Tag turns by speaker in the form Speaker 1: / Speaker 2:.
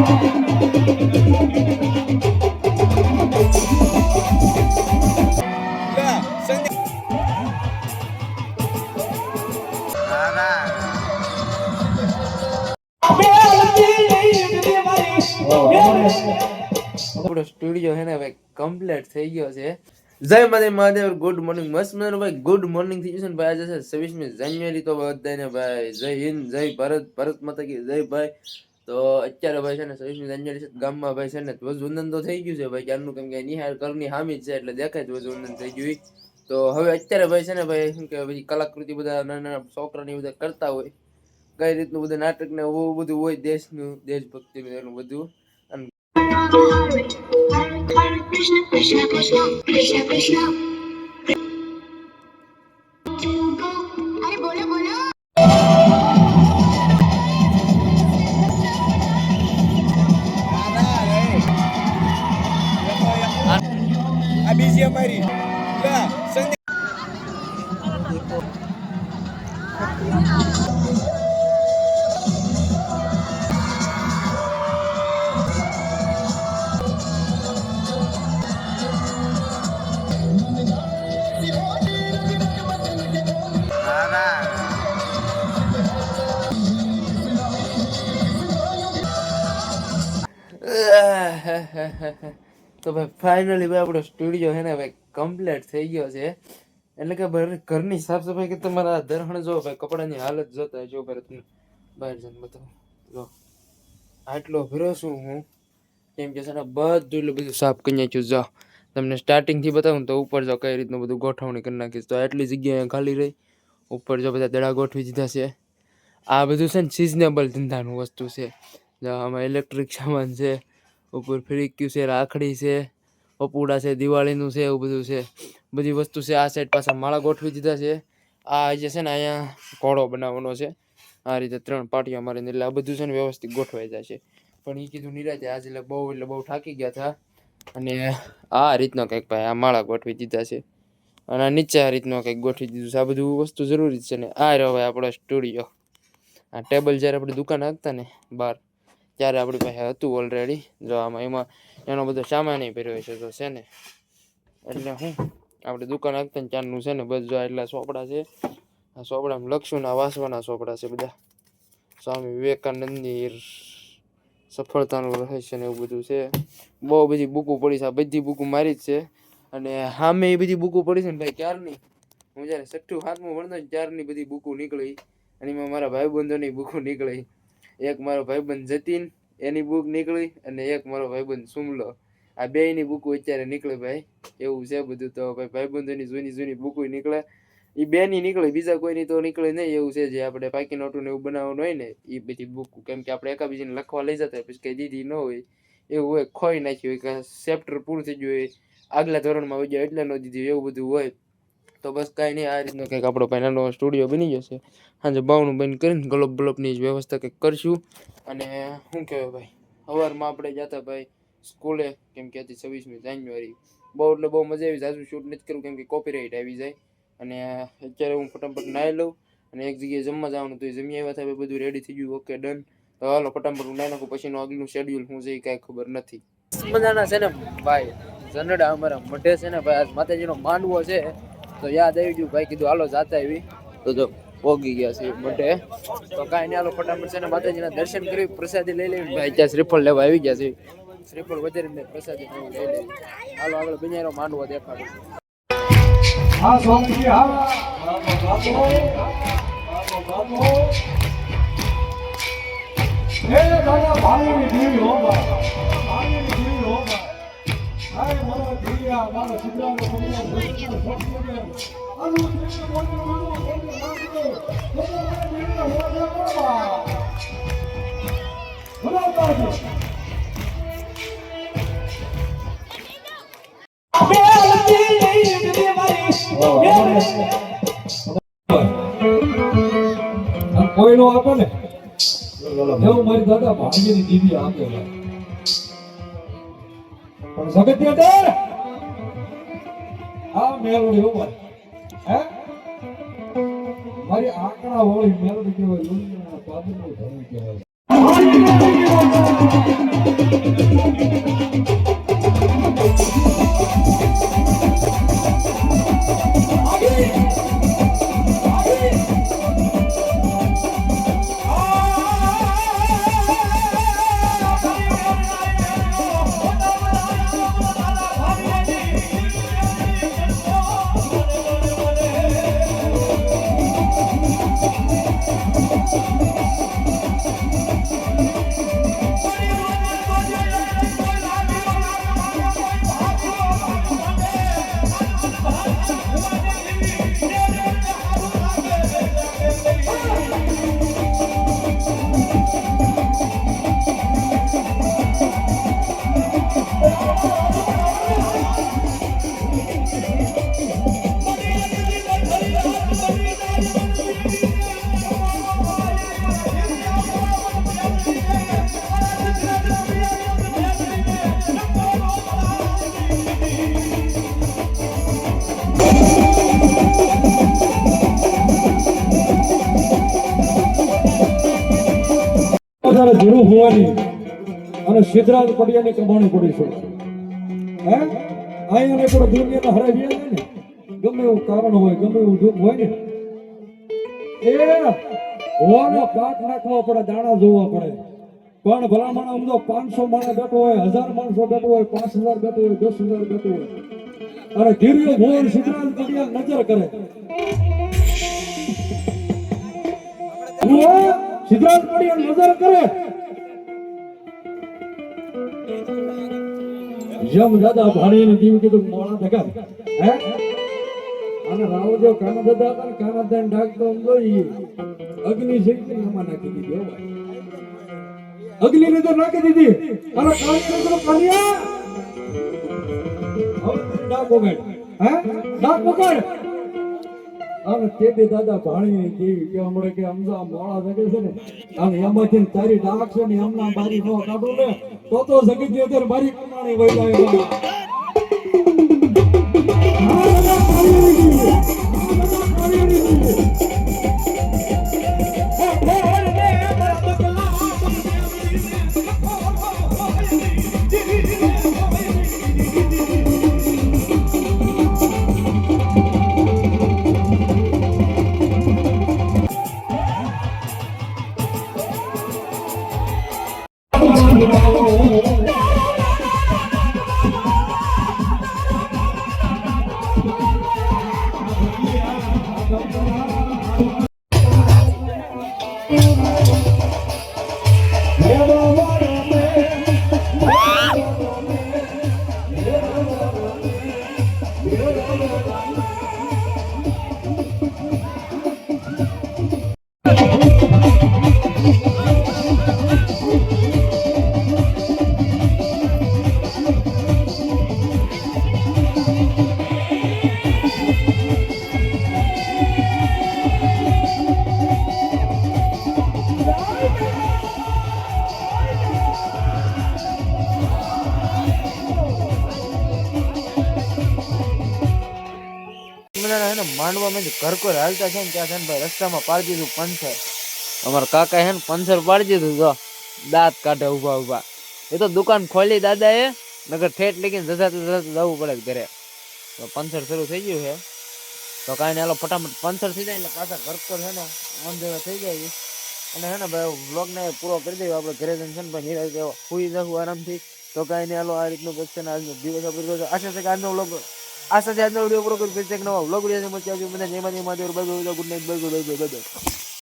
Speaker 1: આપણો સ્ટુડિયો હે ને ભાઈ કમ્પ્લીટ થઈ ગયો છે. જય માતા મહાદેવ ગુડ મોર્નિંગ મસ્ત મને ભાઈ. ગુડ મોર્નિંગ થઈ ગયું છે ભાઈ આજે છે છવ્વીસમી જાન્યુઆરી તો બધાને ભાઈ. જય હિન્દ, જય ભારત ભારત માતા કી જય ભાઈ. તો અત્યારે ભાઈ છે ને જાન્યુઆરી છે, ગામમાં ભાઈ છે ને ધ્વજવંદન તો થઈ ગયું છે ભાઈ, ક્યારનું કેમ કે નિહાર કરની હામી જ છે એટલે દેખાય ધ્વજવંદન થઈ ગયું તો હવે અત્યારે ભાઈ છે ને ભાઈ, શું કે બધી કલાકૃતિ બધા નાના નાના છોકરાની બધા કરતા હોય. કઈ રીતનું બધું નાટક ને એવું બધું હોય, દેશનું દેશભક્તિ એનું બધું. અને
Speaker 2: કૃષ્ણ કૃષ્ણ કૃષ્ણ કૃષ્ણ Krishna.
Speaker 1: તો ભાઈ ફાઇનલી ભાઈ, આપણો સ્ટુડિયો છે ને, ભાઈ કમ્પ્લીટ થઈ ગયો છે. એટલે કે ભાઈ, ઘરની સાફ સફાઈ કે તમારા દરહણ જો, ભાઈ, કપડાની હાલત જોતા જો ભાઈ, તમે બહાર જઈને બતાવો. જો, આટલો ભરો છું હું, કેમ કે છે ને, બધું બધું સાફ કરી નાખ્યું જો, તમને સ્ટાર્ટિંગથી બતાવું તો ઉપર જો કઈ રીતનું બધું ગોઠવણી કરી નાખીશ. તો આટલી જગ્યાએ ખાલી રહી, ઉપર જો બધા દડા ગોઠવી દીધા છે. આ બધું છે ને સિઝનેબલ ધંધાનું વસ્તુ છે. આમાં ઇલેક્ટ્રિક સામાન છે. ઉપર ફ્રીક્યુ છે, રાખડી છે, પપુડા છે, દિવાળીનું છે, એવું બધું છે. બધી વસ્તુ છે, આ સાઈડ પાછા માળા ગોઠવી દીધા છે. આ જે છે ને, અહીંયા ઘોડો બનાવવાનો છે. આ રીતે ત્રણ પાટીઓ મારીને, એટલે આ બધું છે ને વ્યવસ્થિત ગોઠવાઈ જાય છે. પણ એ કીધું નિરાતે આજે એટલે બહુ એટલે બહુ થાકી ગયા હતા. અને આ રીતનો કંઈક ભાઈ, આ માળા ગોઠવી દીધા છે. અને આ નીચે આ રીતનો કંઈક ગોઠવી દીધું છે. આ બધું વસ્તુ જરૂરી છે ને. આ રહ્યો ભાઈ આપણો સ્ટુડિયો આ ટેબલ જ્યારે આપણે દુકાન આપતા ને બહાર ત્યારે આપણી પાસે હતું ઓલરેડી જો આમાં એમાં એનો બધો સામાન ભર્યો છે તો છે ને. એટલે હું આપણે દુકાન હાંકતા ને ત્યારનું છે ને બસ એટલા ચોપડા છે. આ સોપડામાં લખશું ને આ વાંચવાના ચોપડા છે બધા. સ્વામી વિવેકાનંદની સફળતાનું રહસ્ય ને એવું બધું છે. બહુ બધી બુકું પડી છે. આ બધી બુકું મારી જ છે. અને સામે એ બધી બુકું પડી છે ને ભાઈ ક્યારની? હું જ્યારે છઠ્ઠું, સાતમું ભણતો ત્યારની બધી બુકું નીકળી. અને એમાં મારા ભાઈબંધોની બુકું નીકળી. એક મારો ભાઈબંધ જતીન, એની બુક નીકળી અને એક મારો ભાઈબંધ સુમલો. આ બેયની બુકો અત્યારે નીકળે ભાઈ. એવું છે બધું તો ભાઈ ભાઈબંધોની જૂની જૂની બુકો નીકળે. એ બેની નીકળે, બીજા કોઈની તો નીકળે નહીં. એવું છે જે આપણે પાકી નોટું ને એવું બનાવવાનું હોય ને એ બધી બુક કેમ કે આપણે એકાબીજીને લખવા લઈ જતા પછી કઈ દીધી ન હોય. એવું હોય, ખોઈ નાખ્યું હોય, કે ચેપ્ટર પૂરું થઈ ગયું હોય, આગલા ધોરણમાં હોય જાય એટલે ન દીધી એવું બધું હોય. તો બસ કાંઈ નહીં, આ રીતનો કંઈક આપણો ભાઈ નાનો સ્ટુડિયો બની જશે. સાંજે બાવણું બંધ કરીને ગ્લોબ બલોબની જ વ્યવસ્થા કંઈક કરશું. અને શું કહેવાય ભાઈ, સવારમાં આપણે જતા ભાઈ સ્કૂલે, કેમ કે હતી છવ્વીસમી જાન્યુઆરી. બહુ એટલે બહુ મજા આવી જાજુ શૂટ નથી કરું, કેમ કે કોપીરાઇટ આવી જાય. અને અત્યારે હું ફટાફટ નાહી લઉં અને એક જગ્યાએ જમવા જવાનું તો એ જમી આવ્યા હતા બધું રેડી થઈ ગયું ઓકે ડન તો હાલો, ફટાફટ હું નાહી નાખું, પછીનું આગલું શેડ્યુલ શું છે એ કાંઈ ખબર નથી. મજાના છે ને ભાઈ? જનડા અમારા મઢે છે ને ભાઈ, આજ માતાજીનો માંડવો છે. તો યાદ આવી ગયું, ભાઈ કીધું, હાલો, જાતા આવી. તો જો, પોગી ગયા છે, મઢે. તો કાંઈ નહીં, હાલો, ફટાફટ છે ને માતાજીના દર્શન કરી, પ્રસાદી લઈ લેવી ભાઈ ત્યાં શ્રીફળ લેવા આવી ગયા છે. શ્રીફળ વધારીને પ્રસાદી લઈ લેવી હાલો, આગળ બિનારો માંડવો દેખાડો.
Speaker 3: હા, સ્વામીજી, હા. હે દાદા ભાવીની દેવી હો બા કોઈનો આપો ને? મારી દાદા ભાગ્યની દીદી આપે. પણ જગત આ મેલોડી ઉપર હે? મારી આંકડા હોય મેલોડી કહેવાય લોહીના પાદરનું ધર્મ કહેવાય. લઈ ધીરું હોવાની. અને સિદ્ધરાજ પડિયાની કમાણી પડી છે. હે? અહીંયા પણ દુનિયાને હરાવી ને. ગમે એવું કારણ હોય, ગમે એવું દુઃખ હોય ને. એ હોવાનો પાક નાખવો પડે, દાણા જોવા પડે. પણ ભલામણ આમ પાંચસો માણસ બેઠો હોય, હજાર માણસો બેઠો હોય, પાંચ હજાર બેઠો હોય, દસ હજાર બેઠો હોય. અને ધીર્યો ભુવન સિદ્ધરાજ પડિયા નજર કરે. ભુવન સિદ્ધરાજ નજર કરે. જમ દાદા ભાણીને દીવ કીધું મોળા ધકા હે? અને રાવજો કાના દાદા ને કાના દાદા ડાકતો આમ અગ્નિ શક્તિ આમાં નાખી દીધી, હો અગ્નિ ને તો નાખી દીધી. અરે કાળિયા ને તો હવે ડાક પકડ હે? ડાક પકડ અને તે બે દાદા ભાણી કેવી કે હમણાં કે અમદા મોડા જગે છે ને, અને એમાંથી તારી ડાક છે ને એમના બારી નો કાઢું ને, તો તો જગતની અંદર મારી કમાણી વહી જાય એમાં.
Speaker 1: એને માંડવામાં જે ઘર કોઈ હાલતા છે ને, ત્યાં છે ને ભાઈ રસ્તામાં પાડી દીધું પંચર. અમારા કાકા હે ને પંચર પાડી દીધું તો દાંત કાઢે ઊભા ઊભા. એ તો દુકાન ખોલી દાદા એ નગર ઠેઠ લગીને જતા જતા જવું પડે ઘરે. તો પંચર શરૂ થઈ ગયું છે. તો કાંઈ ને હાલો ફટાફટ પંચર થઈ જાય એટલે પાછા ઘર પર છે ને ઓન થઈ જાય. અને હે ને ભાઈ બ્લોગને પૂરો કરી દઈએ આપણે ઘરે જઈને છે ને ભાઈ નિરાશ સુઈ જવું આરામથી. તો કાંઈ નહીં, હાલો આ રીતનું કંઈક આજનો દિવસ આપણે આશા છે કે આજનો વ્લોગ આ સાથે આજનો વીડિયો પૂરો કરી ફરી એક નવા વ્લોગ વીડિયો મળશે. આવજો. બધા જય માતા good night bye bye bye bye.